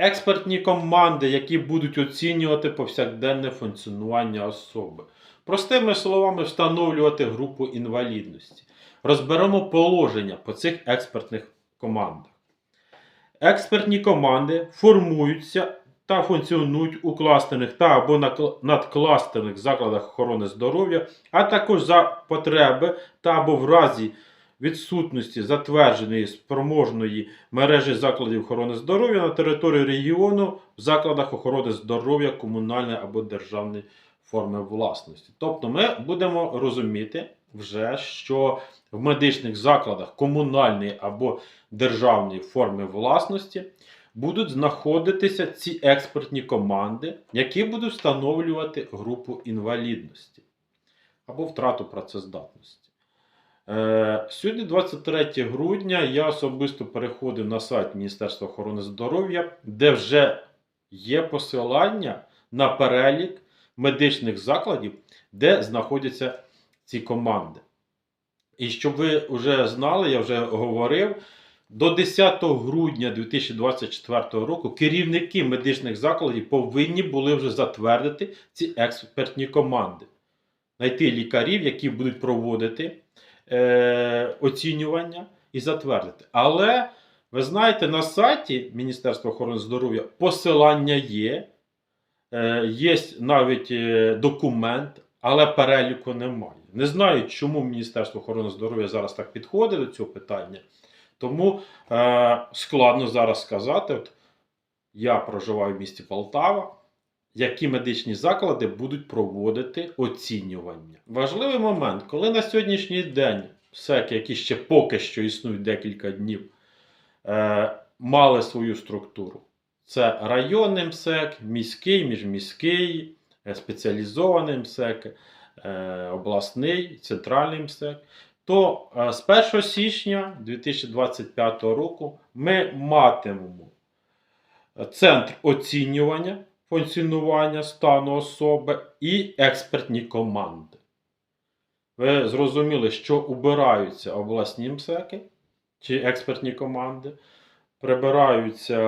експертні команди, які будуть оцінювати повсякденне функціонування особи. Простими словами, встановлювати групу інвалідності. Розберемо положення по цих експертних командах. Експертні команди формуються та функціонують у кластерних та або надкластерних закладах охорони здоров'я, а також за потреби та або в разі відсутності затвердженої спроможної мережі закладів охорони здоров'я на території регіону в закладах охорони здоров'я комунальної або державної форми власності. Тобто ми будемо розуміти вже, що в медичних закладах комунальної або державної форми власності будуть знаходитися ці експертні команди, які будуть встановлювати групу інвалідності або втрату працездатності. Е, Сьогодні, 23 грудня, я особисто переходив на сайт Міністерства охорони здоров'я, де вже є посилання на перелік медичних закладів, де знаходяться ці команди. І щоб ви вже знали, я вже говорив, до 10 грудня 2024 року керівники медичних закладів повинні були вже затвердити ці експертні команди, знайти лікарів, які будуть проводити е, оцінювання і затвердити. Але ви знаєте, на сайті Міністерства охорони здоров'я посилання є, е, є навіть е, документ, але переліку немає. Не знаю, чому Міністерство охорони здоров'я зараз так підходить до цього питання. Тому е, складно зараз сказати. От, я проживаю в місті Полтава. Які медичні заклади будуть проводити оцінювання? Важливий момент, коли на сьогоднішній день СЕКи, які ще поки що існують декілька днів, е, мали свою структуру. Це районний МСЕК, міський, міжміський, е, спеціалізований МСЕК, е, обласний, центральний МСЕК. То е, з 1 січня 2025 року ми матимемо центр оцінювання функціонування стану особи і експертні команди. Ви зрозуміли, що убираються обласні МСЕКи чи експертні команди, прибираються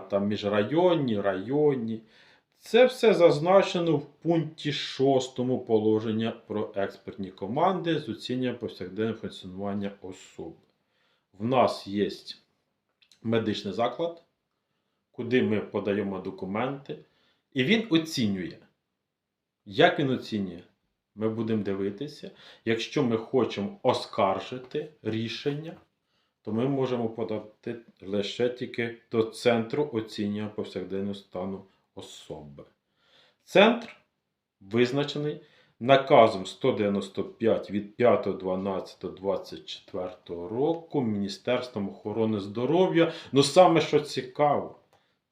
там міжрайонні, районні. Це все зазначено в пункті 6 положення про експертні команди з оцінювання повсякденного функціонування особи. В нас є медичний заклад, куди ми подаємо документи, і він оцінює. Як він оцінює? Ми будемо дивитися. Якщо ми хочемо оскаржити рішення, то ми можемо подати лише тільки до центру оцінювання повсякденного стану особи. Центр визначений наказом 195 від 5.12.24 року Міністерством охорони здоров'я. Ну саме що цікаво,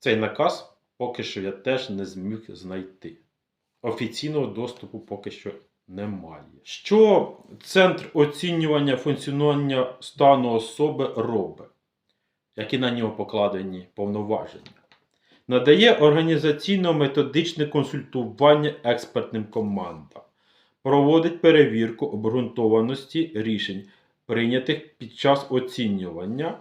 цей наказ поки що я теж не зміг знайти. Офіційного доступу поки що немає. Що Центр оцінювання функціонування стану особи робить? Які на нього покладені повноваження? Надає організаційно-методичне консультування експертним командам, проводить перевірку обґрунтованості рішень, прийнятих під час оцінювання.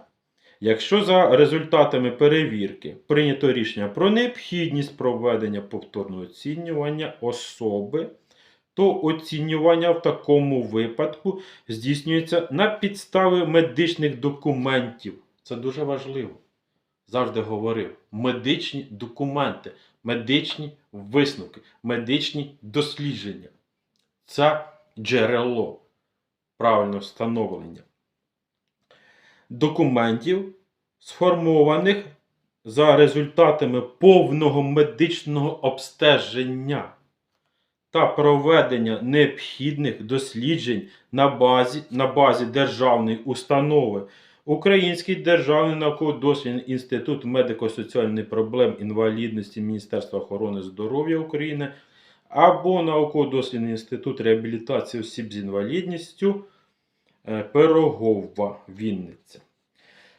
Якщо за результатами перевірки прийнято рішення про необхідність проведення повторного оцінювання особи, то оцінювання в такому випадку здійснюється на підставі медичних документів. Це дуже важливо. Завжди говорив: медичні документи, медичні висновки, медичні дослідження. Це джерело правильного встановлення документів, сформованих за результатами повного медичного обстеження та проведення необхідних досліджень на базі, на базі державної установи. Український державний науково-дослідний інститут медико-соціальних проблем інвалідності Міністерства охорони здоров'я України або науково-дослідний інститут реабілітації осіб з інвалідністю Пирогова Вінниця.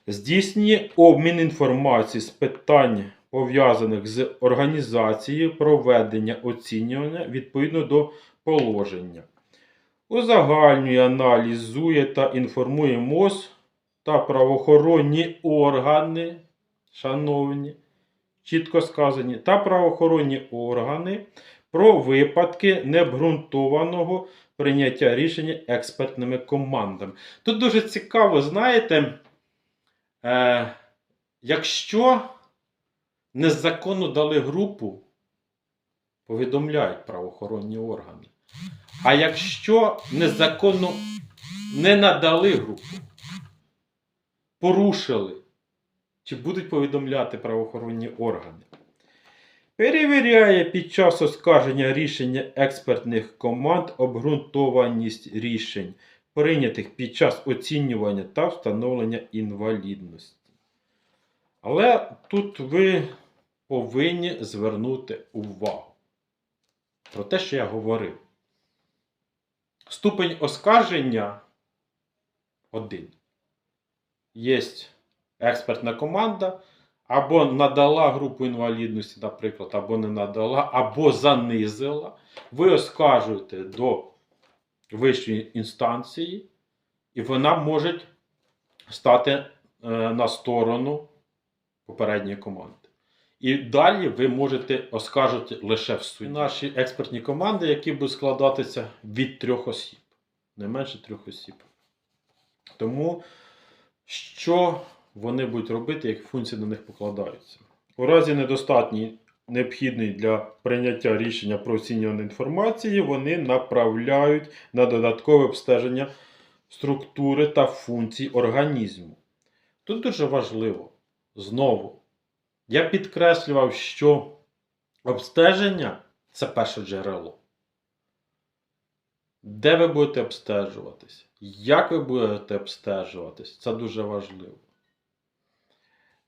Здійснює обмін інформації з питань, пов'язаних з організацією проведення оцінювання відповідно до положення. Узагальнює, аналізує та інформує МОЗ та правоохоронні органи, шановні, чітко сказані, та правоохоронні органи про випадки необґрунтованого прийняття рішення експертними командами. Тут дуже цікаво, знаєте, е, якщо незаконно дали групу, повідомляють правоохоронні органи. А якщо незаконно не надали групу, порушили, чи будуть повідомляти правоохоронні органи? Перевіряє під час оскарження рішення експертних команд обґрунтованість рішень, прийнятих під час оцінювання та встановлення інвалідності. Але тут ви повинні звернути увагу про те, що я говорив. Ступень оскарження один. Є експертна команда, або надала групу інвалідності, наприклад, або не надала, або занизила. Ви оскаржуєте до вищої інстанції, і вона може стати е, на сторону попередньої команди. І далі ви можете оскаржити лише в суді. Наші експертні команди, які будуть складатися від трьох осіб, не менше трьох осіб. Тому що вони будуть робити, як функції на них покладаються. У разі недостатньої необхідної для прийняття рішення про оцінювання інформації, вони направляють на додаткове обстеження структури та функцій організму. Тут дуже важливо знову. Я підкреслював, що обстеження це перше джерело. Де ви будете обстежуватись? Як ви будете обстежуватись? Це дуже важливо.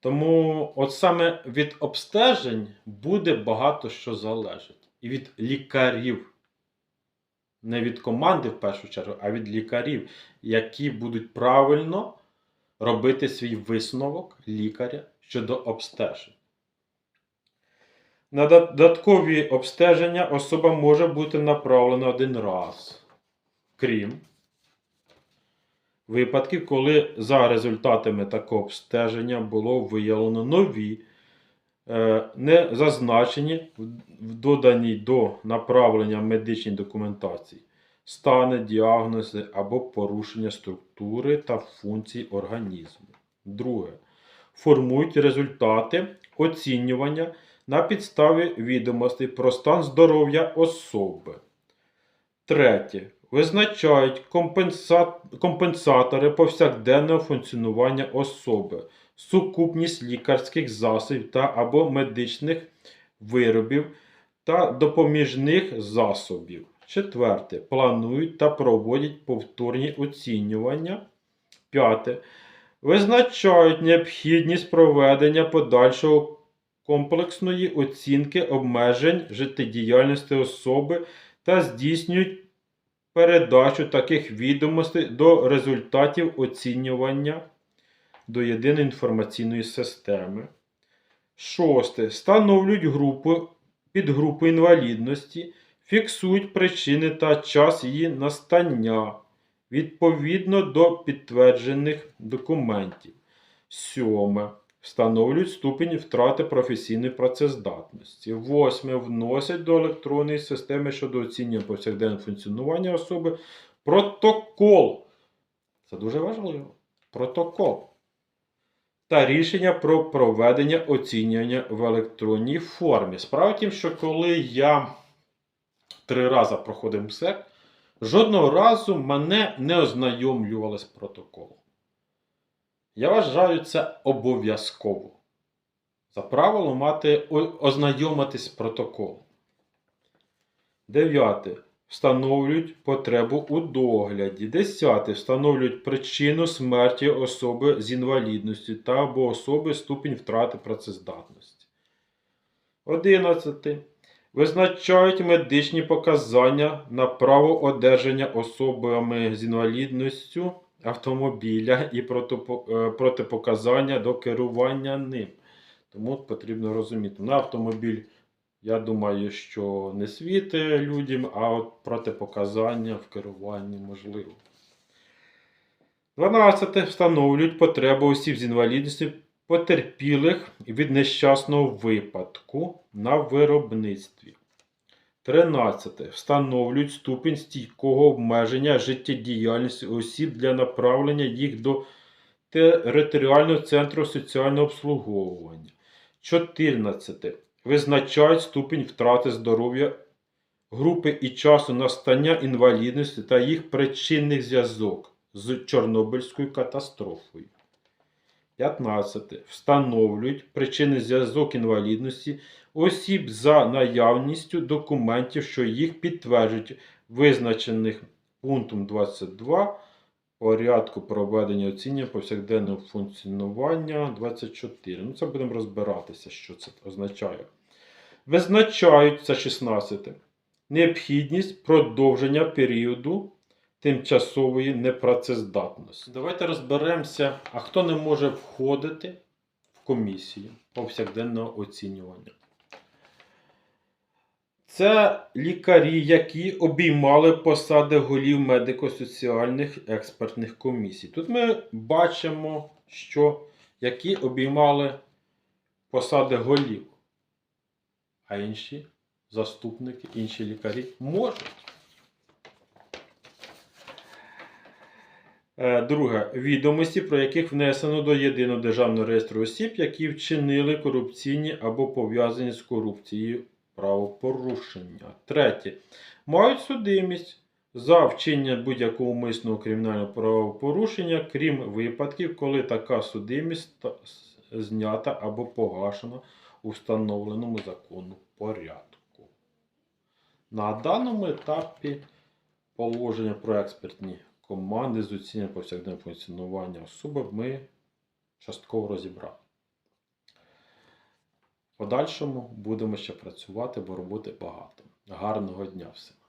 Тому от саме від обстежень буде багато що залежить. І від лікарів. Не від команди в першу чергу, а від лікарів, які будуть правильно робити свій висновок лікаря щодо обстежень. На додаткові обстеження особа може бути направлена один раз, крім випадків, коли за результатами такого обстеження було виявлено нові, е, не зазначені в доданій до направлення медичній документації, стани, діагнози або порушення структури та функцій організму. Друге. Формують результати оцінювання на підставі відомостей про стан здоров'я особи. Третє. Визначають компенса... компенсатори повсякденного функціонування особи, сукупність лікарських засобів та або медичних виробів та допоміжних засобів. Четверте. Планують та проводять повторні оцінювання. П'яте. Визначають необхідність проведення подальшого комплексної оцінки обмежень життєдіяльності особи та здійснюють передачу таких відомостей до результатів оцінювання до єдиної інформаційної системи. Шосте. Встановлюють групу підгрупу інвалідності, фіксують причини та час її настання відповідно до підтверджених документів. Сьоме. Встановлюють ступінь втрати професійної працездатності. Восьме. Вносять до електронної системи щодо оцінювання повсякденного функціонування особи протокол. Це дуже важливо. Протокол. Та рішення про проведення оцінювання в електронній формі. Справа тім, що коли я три рази проходив МСЕК, жодного разу мене не ознайомлювали з протоколом. Я вважаю це обов'язково. За правило мати ознайомитись з протоколом. Дев'яте. Встановлюють потребу у догляді. Десяте. Встановлюють причину смерті особи з інвалідністю та або особи ступінь втрати працездатності. Одинадцяте. Визначають медичні показання на право одержання особами з інвалідністю автомобіля і е, протипоказання до керування ним. Тому потрібно розуміти. На автомобіль, я думаю, що не світи людям, а от протипоказання в керуванні можливо. 12. Встановлюють потребу осіб з інвалідністю потерпілих від нещасного випадку на виробництві. 13. Встановлюють ступінь стійкого обмеження життєдіяльності осіб для направлення їх до територіального центру соціального обслуговування. 14. Визначають ступінь втрати здоров'я групи і часу настання інвалідності та їх причинний зв'язок з Чорнобильською катастрофою. 15. Встановлюють причинний зв'язок інвалідності осіб за наявністю документів, що їх підтверджують, визначених пунктом 22 порядку проведення оцінювання повсякденного функціонування 24. Ну, це будемо розбиратися, що це означає. Визначають, це 16. Необхідність продовження періоду тимчасової непрацездатності. Давайте розберемося, а хто не може входити в комісію повсякденного оцінювання. Це лікарі, які обіймали посади голів медико-соціальних експертних комісій. Тут ми бачимо, що які обіймали посади голів, а інші заступники, інші лікарі можуть. Друге. Відомості, про яких внесено до єдиного державного реєстру осіб, які вчинили корупційні або пов'язані з корупцією правопорушення. Третє. Мають судимість за вчинення будь-якого умисного кримінального правопорушення, крім випадків, коли така судимість знята або погашена у встановленому закону порядку. На даному етапі положення про експертні команди з оцінення повсякденного функціонування особи ми частково розібрали. В подальшому будемо ще працювати, бо роботи багато. Гарного дня всім!